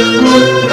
Müzik